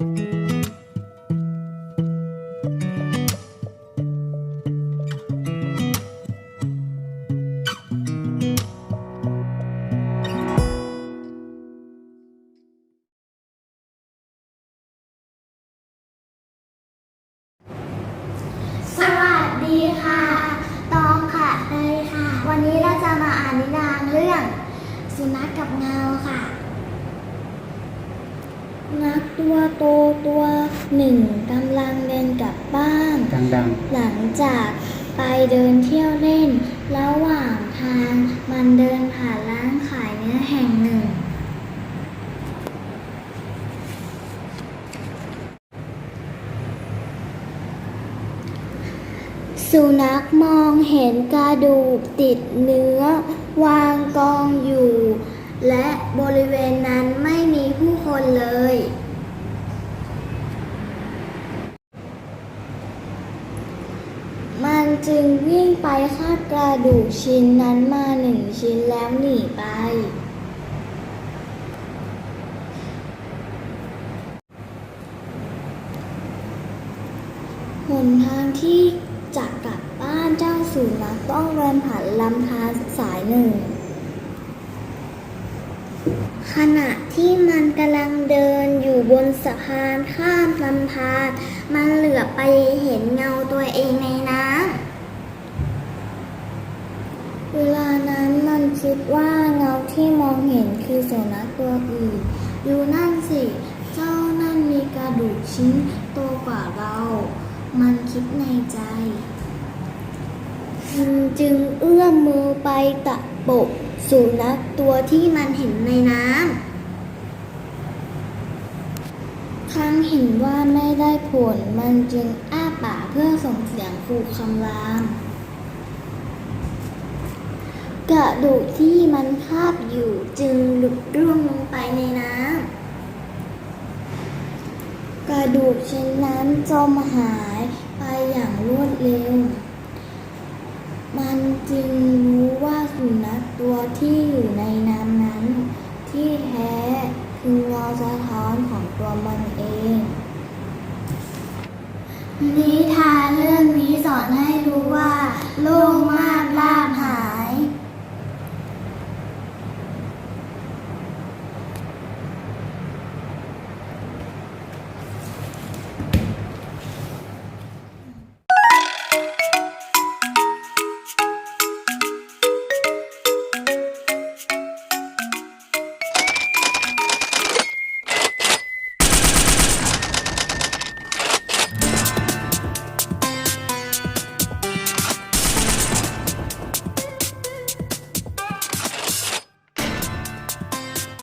สวัสดีค่ะ ตองค่ะเนยค่ะ วันนี้เราจะมาอ่านนิทานเรื่องสุนัขกับเงาค่ะ นักตัวโตตัวหนึ่งกำลังเดินกลับบ้าน ดังหลังจากไปเดินเที่ยวเล่น ระหว่างทางมันเดินผ่านร้านขายเนื้อแห่งหนึ่ง สุนัขมองเห็นกระดูกติดเนื้อ วางกองอยู่ และบริเวณนั้นไม่มีผู้คนเลย มัน จึงวิ่งไปคาบกระดูกชิ้นนั้นมาหนึ่งชิ้นแล้วหนีไป หนทางที่จะกลับบ้านเจ้าสุนัขต้องเดินผ่านลำธารสายหนึ่ง ขณะที่มันกำลังเดินอยู่บนสะพานข้ามลำธารมันเหลือบไปเห็นเงาตัวเองในน้ำ เวลานั้นมัน คิดว่าเงาที่มองเห็นคือสุนัขตัวอื่น ดูนั่นสิ เจ้านั่นมีกระดูกชิ้นโตกว่าเรา มันคิดในใจ มันจึงเอื้อมมือไปตะปบสุนัขตัวที่มันเห็นในน้ำครั้งเห็นว่าไม่ได้ผล มันจึงอ้าปากเพื่อส่งเสียงขู่คำราม กระดูกที่มันคาบอยู่จึงหลุดร่วงลงไปในน้ำกระดูกชิ้นนั้นจมหายไปอย่างรวดเร็ว มันจึงรู้ว่าสุนัขตัวที่อยู่ในน้ำนั้น ที่แท้คือเงาสะท้อนของตัวมันเอง นิทานเรื่องนี้สอนให้รู้ว่า